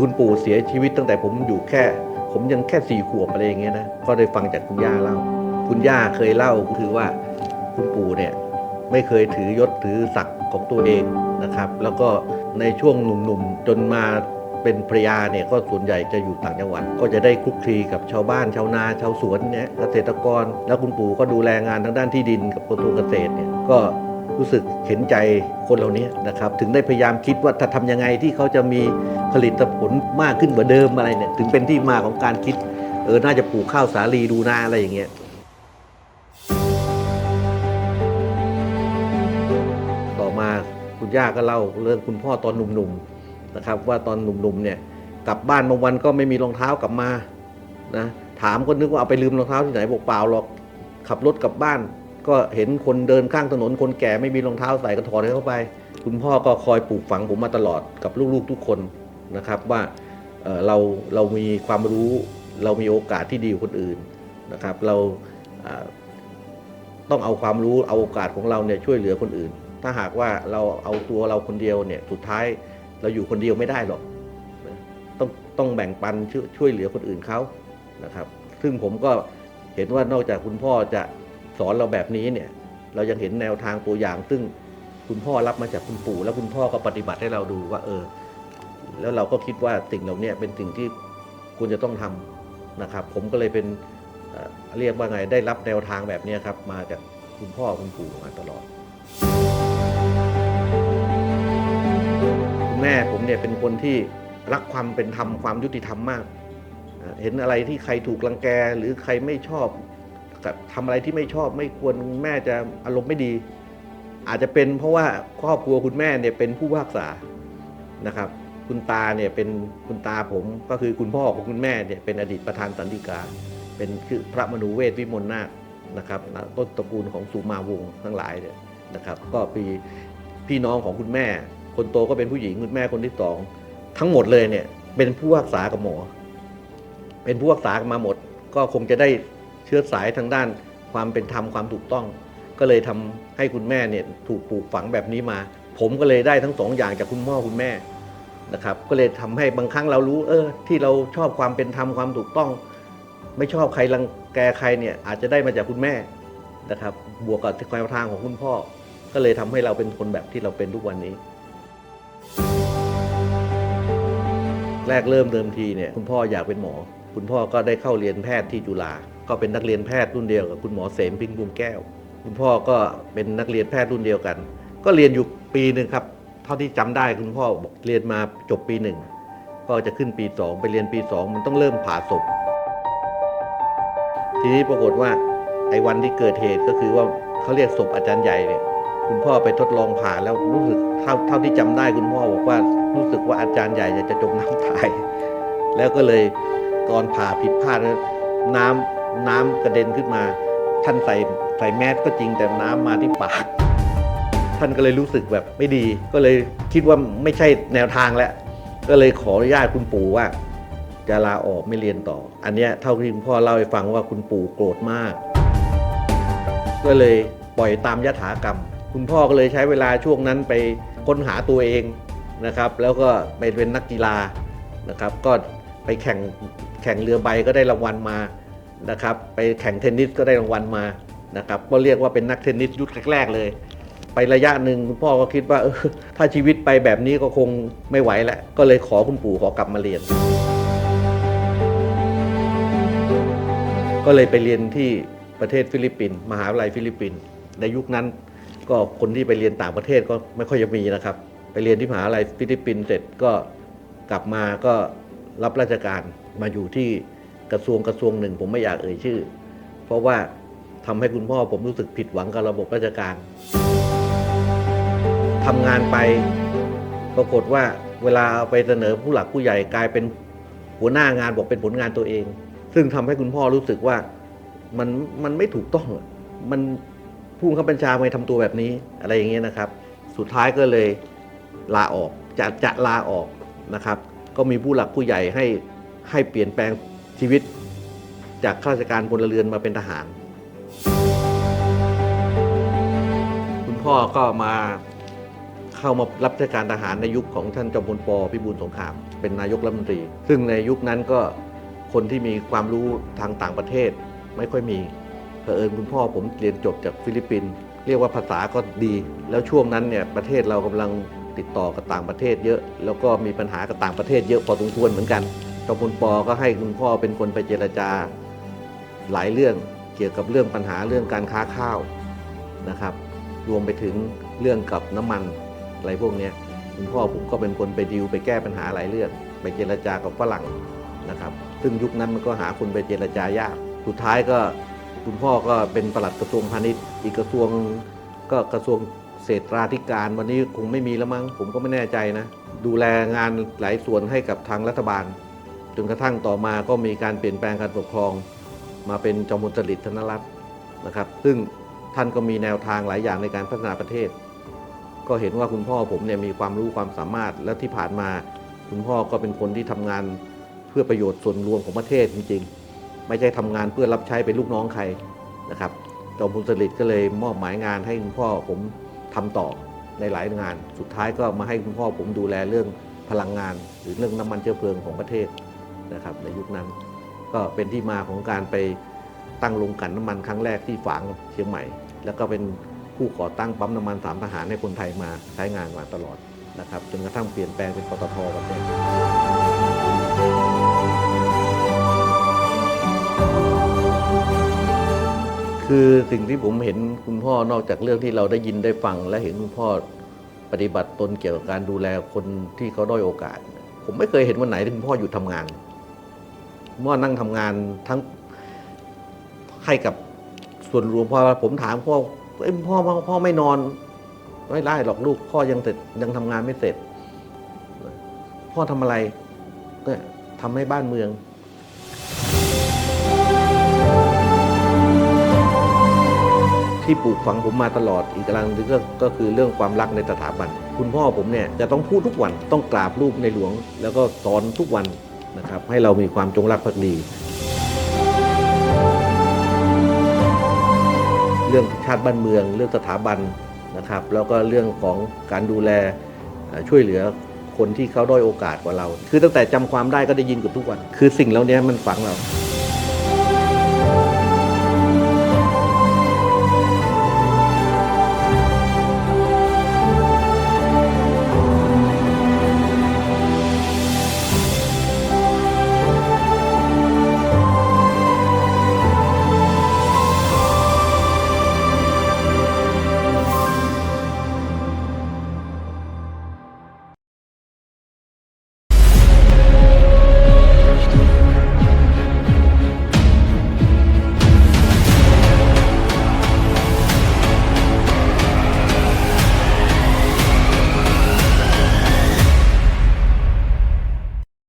คุณปู่เสียชีวิตตั้งแต่ผมอยู่แค่ ผมยังแค่สี่ขวบอะไรอย่างเงี้ยนะก็ได้ฟังจากคุณย่าเล่า คุณย่าเคยเล่าคือว่าคุณปู่เนี่ยไม่เคยถือยศถือศักดิ์ของตัวเองนะครับ แล้วก็ในช่วงหนุ่มๆจนมาเป็นภรรยาเนี่ยก็ส่วนใหญ่จะอยู่ต่างจังหวัด ก็จะได้คลุกคลีกับชาวบ้านชาวนาชาวสวนเนี่ยเกษตรกร แล้วคุณปู่ก็ดูแลงานทางด้านที่ดินกับกระทรวงเกษตรเนี่ยก็ รู้สึกเห็นใจคนเหล่านี้นะครับถึงได้พยายามคิดว่าถ้าทำยังไงที่เขาจะมีผลิตผลมากขึ้นกว่าเดิมอะไรเนี่ยถึงเป็นที่มาของการคิดเออน่าจะปลูกข้าวสาลีดูนาอะไรอย่างเงี้ยต่อมาคุณย่าก็เล่าเรื่องคุณพ่อตอนหนุ่มๆนะครับว่าตอนหนุ่มๆเนี่ยกลับบ้านบางวันก็ไม่มีรองเท้ากลับมานะถามก็นึกว่าเอาไปลืมรองเท้าที่ไหนบอกเปล่าหรอกขับรถกลับบ้าน ก็เห็นคนเดินข้างถนนคนแก่ไม่มีรองเท้าใส่ก็ถอดให้เข้าไป คุณพ่อก็คอยปลูกฝังผมมาตลอดกับลูกๆทุกคนนะครับว่าเเราเรามีความรู้เรามีโอกาสที่ดีกว่าคนอื่นนะครับ เราต้องเอาความรู้เอาโอกาสของเราเนี่ยช่วยเหลือคนอื่น ถ้าหากว่าเราเอาตัวเราคนเดียวเนี่ยสุดท้ายเราอยู่คนเดียวไม่ได้หรอกต้องต้องแบ่งปันช่วยเหลือคนอื่นเขานะครับ ซึ่งผมก็เห็นว่านอกจากคุณพ่อจะ สอนเราแบบนี้เนี่ยเรายังเห็นแนวทางตัวอย่าง ซึ่งคุณพ่อรับมาจากคุณปู่ แล้วคุณพ่อก็ปฏิบัติให้เราดูว่า เออ แล้วเราก็คิดว่าสิ่งเหล่านี้เป็นสิ่งที่ควรจะต้องทำนะครับ ผมก็เลยเป็นเรียกว่าไงได้รับแนวทางแบบนี้ครับ มาจากคุณพ่อคุณปู่มาตลอดคุณแม่ผมเนี่ยเป็นคนที่รักความเป็นธรรมความยุติธรรมมาก เห็นอะไรที่ใครถูกรังแกหรือใครไม่ชอบ ทำอะไรที่ไม่ชอบไม่ควรแม่จะอารมณ์ไม่ดี อาจจะเป็นเพราะว่าครอบครัวคุณแม่เนี่ยเป็นผู้พิพากษานะครับ คุณตาเนี่ยเป็นคุณตาผมก็คือคุณพ่อของคุณแม่เนี่ยเป็นอดีตประธานสันติกา เป็นคือพระมนูเวทวิมลนาคนะครับต้นตระกูลของสุมาวงศ์ทั้งหลายเนี่ยนะครับ ก็ปีพี่น้องของคุณแม่ คนโตก็เป็นผู้หญิงคุณแม่คนที่สองทั้งหมดเลยเนี่ยเป็นผู้รักษากับหมอ เป็นผู้รักษากมาหมด ก็คงจะได้ เชื้อสายทางด้านความเป็นธรรมความถูกต้อง ก็เลยทำให้คุณแม่เนี่ยถูกปลูกฝังแบบนี้มา ผมก็เลยได้ทั้งสองอย่างจากคุณพ่อคุณแม่นะครับก็เลยทำให้บางครั้งเรารู้เออที่เราชอบความเป็นธรรมความถูกต้อง ไม่ชอบใครรังแกใครเนี่ยอาจจะได้มาจากคุณแม่นะครับบวกกับแนวทางของคุณพ่อ ก็เลยทำให้เราเป็นคนแบบที่เราเป็นทุกวันนี้ แรกเริ่มเดิมทีเนี่ยคุณพ่ออยากเป็นหมอ คุณพ่อก็ได้เข้าเรียนแพทย์ที่จุฬาก็เป็นนักเรียนแพทย์รุ่นเดียวกับคุณหมอเสมพิงบุมแก้ว คุณพ่อก็เป็นนักเรียนแพทย์รุ่นเดียวกัน ก็เรียนอยู่ปีหนึ่งครับเท่าที่จำได้คุณพ่อบอกเรียนมาจบปีหนึ่งก็จะขึ้นปีสองไปเรียนปีสองมันต้องเริ่มผ่าศพทีนี้ปรากฏว่าไอ้วันที่เกิดเหตุก็คือว่าเขาเรียกศพอาจารย์ใหญ่เนี่ยคุณพ่อไปทดลองผ่าแล้วรู้สึกเท่าเท่าที่จำได้คุณพ่อบอกว่ารู้สึกว่าอาจารย์ใหญ่จะจมน้ำตาย แล้วก็เลย ตอนผ่าผิดพลาดนะน้ำน้ำกระเด็นขึ้นมา ท่านใส่ใส่แมสก็จริงแต่น้ำมาที่ปาก ท่านก็เลยรู้สึกแบบไม่ดี ก็เลยคิดว่าไม่ใช่แนวทางแล้ว ก็เลยขออนุญาตคุณปู่ว่า จะลาออกไม่เรียนต่อ อันเนี้ยเท่าที่คุณพ่อเล่าให้ฟังว่าคุณปู่โกรธมาก ก็เลยปล่อยตามยถากรรม คุณพ่อก็เลยใช้เวลาช่วงนั้นไปค้นหาตัวเองนะครับ แล้วก็ไปเป็นนักกีฬานะครับ ก็ ไปแข่งแข่งเรือใบก็ได้รางวัลมานะครับ ไปแข่งเทนนิสก็ได้รางวัลมานะครับก็เรียกว่าเป็นนักเทนนิสยุคแรกๆเลย ไประยะหนึ่งคุณพ่อก็คิดว่าเออถ้าชีวิตไปแบบนี้ก็คงไม่ไหวแล้วก็เลยขอคุณปู่ขอกลับมาเรียน ก็เลยไปเรียนที่ประเทศฟิลิปปินส์มหาวิทยาลัยฟิลิปปินส์ในยุคนั้นก็คนที่ไปเรียนต่างประเทศก็ไม่ค่อยจะมีนะครับ ไปเรียนที่มหาวิทยาลัยฟิลิปปินส์เสร็จก็กลับมาก็ รับราชการมาอยู่ที่กระทรวงกระทรวงหนึ่ง ผมไม่อยากเอ่ยชื่อ เพราะว่าทำให้คุณพ่อผมรู้สึกผิดหวังกับระบบราชการทำงานไปปรากฏว่าเวลาไปเสนอผู้หลักผู้ใหญ่กลายเป็นหัวหน้างานบอกเป็นผลงานตัวเอง ซึ่งทำให้คุณพ่อรู้สึกว่ามันมันไม่ถูกต้องมันผู้บังคับบัญชาไม่ทำตัวแบบนี้อะไรอย่างเงี้ยนะครับ สุดท้ายก็เลยลาออกจะจะลาออกนะครับ ก็มีผู้หลักผู้ใหญ่ให้ให้เปลี่ยนแปลงชีวิต จากข้าราชการพลเรือนมาเป็นทหาร คุณพ่อก็มาเข้ามารับราชการทหารในยุคของท่านจอมพลปพิบูลสงคราม เป็นนายกรัฐมนตรี ซึ่งในยุคนั้นก็คนที่มีความรู้ทางต่างประเทศไม่ค่อยมีเผอิญคุณพ่อผมเรียนจบจากฟิลิปปินส์เรียกว่าภาษาก็ดี แล้วช่วงนั้นเนี่ยประเทศเรากำลัง ติดต่อกับต่างประเทศเยอะ แล้วก็มีปัญหากับต่างประเทศเยอะพอสมควรเหมือนกันจอมพลปก็ให้คุณพ่อเป็นคนไปเจรจาหลายเรื่องเกี่ยวกับเรื่องปัญหาเรื่องการค้าข้าวนะครับ รวมไปถึงเรื่องกับน้ำมันอะไรพวกนี้คุณพ่อผมก็เป็นคนไปดิวไปแก้ปัญหาหลายเรื่อง ไปเจรจากับฝรั่งนะครับ ซึ่งยุคนั้นมันก็หาคนไปเจรจายาก สุดท้ายก็คุณพ่อก็เป็นปลัดกระทรวงพาณิชย์ อีกกระทรวงก็กระทรวง เศรษฐาธิการวันนี้คงไม่มีแล้วมั้งผมก็ไม่แน่ใจนะ ดูแลงานหลายส่วนให้กับทางรัฐบาล จนกระทั่งต่อมาก็มีการเปลี่ยนแปลงการปกครอง มาเป็นจอมพลสฤษดิ์ธนรัตน์นะครับ ซึ่งท่านก็มีแนวทางหลายอย่างในการพัฒนาประเทศ ก็เห็นว่าคุณพ่อผมเนี่ยมีความรู้ความสามารถและที่ผ่านมาคุณพ่อก็เป็นคนที่ทำงานเพื่อประโยชน์ส่วนรวมของประเทศจริง ๆ ไม่ใช่ทำงานเพื่อรับใช้เป็นลูกน้องใครนะครับจอมพลสฤษดิ์ก็เลยมอบหมายงานให้คุณพ่อผม ทำต่อในหลายงาน สุดท้ายก็มาให้คุณพ่อผมดูแลเรื่องพลังงาน หรือเรื่องน้ำมันเชื้อเพลิงของประเทศนะครับในยุคนั้น ก็เป็นที่มาของการไปตั้งโรงกลั่นน้ำมันครั้งแรกที่ฝางเชียงใหม่ แล้วก็เป็นผู้ก่อตั้งปั๊มน้ำมันสามทหารให้คนไทยมาใช้งานมาตลอดนะครับจนกระทั่งเปลี่ยนแปลงเป็นปตทประ คือสิ่งที่ผมเห็นคุณพ่อนอกจากเรื่องที่เราได้ยินได้ฟัง และเห็นคุณพ่อปฏิบัติตนเกี่ยวกับการดูแลคนที่เขาด้อยโอกาส ผมไม่เคยเห็นวันไหนที่คุณพ่อหยุดทำงานเมื่อนั่งทำงานทั้งให้กับส่วนรวมพอผมถามพ่อเอ้พ่อพ่อพอไม่นอนไม่ได้หรอกลูกพ่อยังเสร็จยังทำงานไม่เสร็จ พ่อทำอะไรก็ทำให้บ้านเมือง ที่ปลูกฝังผมมาตลอดอีกกลังหนึงก็ก็คือเรื่องความรักในสถาบัน คุณพ่อผมเนี่ยจะต้องพูดทุกวันต้องกราบรูปในหลวง แล้วก็สอนทุกวันนะครับให้เรามีความจงรักภักดี เรื่องชาติบ้านเมือง เรื่องสถาบันนะครับ แล้วก็เรื่องของการดูแลช่วยเหลือคนที่เขาด้อยโอกาสกว่าเรา คือตั้งแต่จำความได้ก็ได้ยินกับทุกวัน คือสิ่งเหล่านี้มันฝังเรา